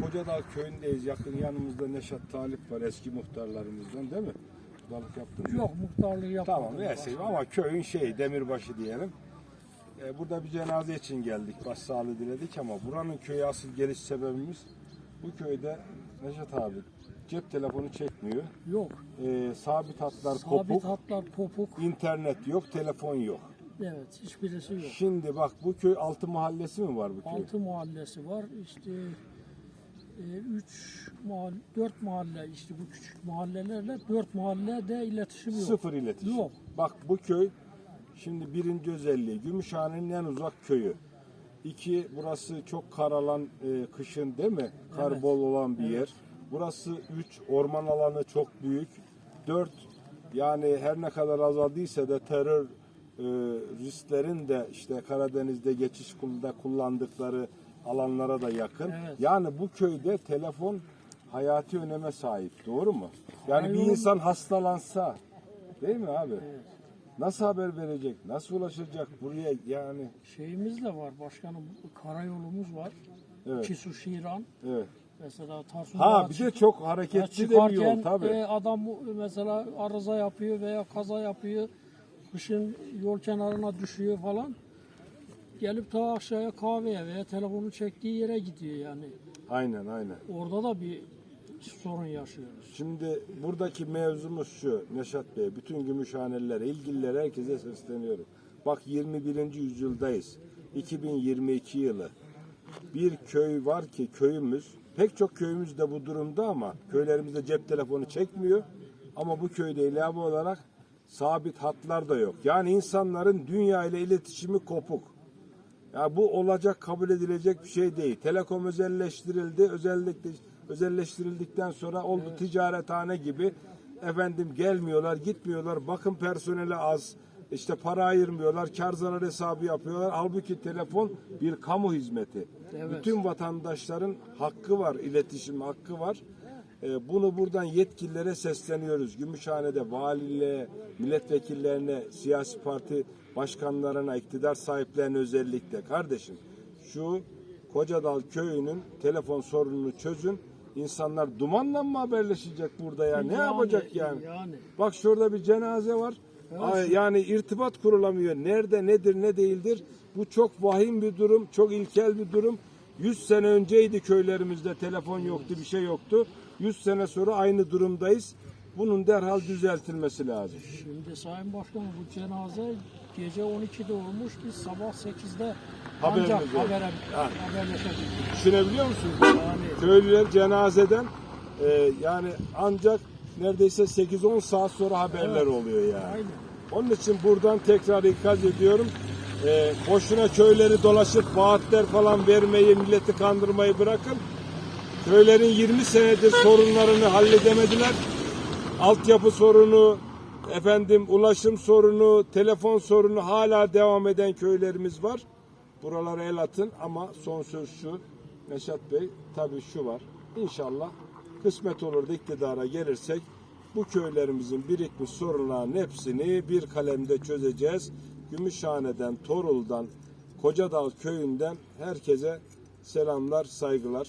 Kocadağ köyündeyiz. Yakın yanımızda Neşat Talip var eski muhtarlarımızdan değil mi? Balık yaptın mı? Yok muhtarlığı yapmadım. Tamam neyse ama köyün şeyi Demirbaşı diyelim. Ee, burada bir cenaze için geldik. Başsağlığı diledik ama buranın köyü asıl geliş sebebimiz bu köyde Neşat abi cep telefonu çekmiyor. Yok. Ee, sabit hatlar Sabit kopuk. hatlar kopuk. internet yok, telefon yok. Evet hiçbirisi yok. Şimdi bak bu köy altı mahallesi mi var bu köy? Altı mahallesi var. İşte e, üç mahalle, dört mahalle işte bu küçük mahallelerle dört mahallede iletişim yok. Sıfır iletişim. Yok. Bak bu köy şimdi birinci özelliği Gümüşhane'nin en uzak köyü. İki burası çok karalan e, kışın değil mi? Kar Evet. bol olan bir yer. Burası üç orman alanı çok büyük. Dört yani her ne kadar azaldıysa da terör e, risklerin de işte Karadeniz'de geçiş kumda kullandıkları alanlara da yakın. Evet. Yani bu köyde telefon hayati öneme sahip. Doğru mu? Yani bir Hayır. insan hastalansa değil mi abi? Nasıl haber verecek? Nasıl ulaşacak buraya yani? Şeyimiz de var başkanım. Karayolumuz var. Evet. Kisu Şiran. Evet. Mesela Tarsus Ha bir de çok hareketli de bir yol tabii. e, adam mesela arıza yapıyor veya kaza yapıyor. Kışın yol kenarına düşüyor falan. Gelip ta aşağıya kahveye veya telefonu çektiği yere gidiyor yani. Aynen aynen. Orada da bir sorun yaşıyoruz. Şimdi buradaki mevzumuz şu Neşat Bey. Bütün Gümüşhanelilere, ilgililere herkese sesleniyorum. Bak 21. yüzyıldayız. 2022 yılı. Bir köy var ki köyümüz, pek çok köyümüz de bu durumda ama köylerimizde cep telefonu çekmiyor. Ama bu köyde ilave olarak sabit hatlar da yok. Yani insanların dünya ile iletişimi kopuk. Ya bu olacak kabul edilecek bir şey değil. Telekom özelleştirildi. Özellikle özelleştirildikten sonra oldu ticarethane gibi. Efendim gelmiyorlar, gitmiyorlar. Bakım personeli az. İşte para ayırmıyorlar, kar zarar hesabı yapıyorlar. Halbuki telefon bir kamu hizmeti. Evet. Bütün vatandaşların hakkı var, iletişim hakkı var. Ee, Bunu buradan yetkililere sesleniyoruz. Gümüşhane'de valiliğe, milletvekillerine, siyasi parti başkanlarına, iktidar sahiplerine özellikle kardeşim şu Kocadal köyünün telefon sorununu çözün. İnsanlar dumanla mı haberleşecek burada ya? Ne Yani, yapacak yani? yani. Bak şurada bir cenaze var. Ay, Yani irtibat kurulamıyor. Nerede, nedir, ne değildir? Bu çok vahim bir durum, çok ilkel bir durum. 100 sene önceydi köylerimizde telefon yoktu, bir şey yoktu. 100 sene sonra aynı durumdayız. Bunun derhal düzeltilmesi lazım. Şimdi Sayın Başkanım bu cenaze gece 12'de olmuş. Biz sabah 8'de Haberimiz ancak yok. habere, Ha. haberleşebildik. Düşünebiliyor musunuz? Yani Köylüler cenazeden e, yani ancak neredeyse 8-10 saat sonra haberler Evet. oluyor yani. aynen. Onun için buradan tekrar ikaz ediyorum. Ee, boşuna köyleri dolaşıp vaatler falan vermeyi, milleti kandırmayı bırakın. Köylerin 20 senedir sorunlarını halledemediler. Altyapı sorunu, efendim ulaşım sorunu, telefon sorunu hala devam eden köylerimiz var. Buralara el atın ama son söz şu. Neşat Bey tabii şu var. İnşallah kısmet olur da iktidara gelirsek bu köylerimizin birikmiş sorunların hepsini bir kalemde çözeceğiz. Gümüşhane'den, Torul'dan, Kocadağ köyünden herkese selamlar, saygılar.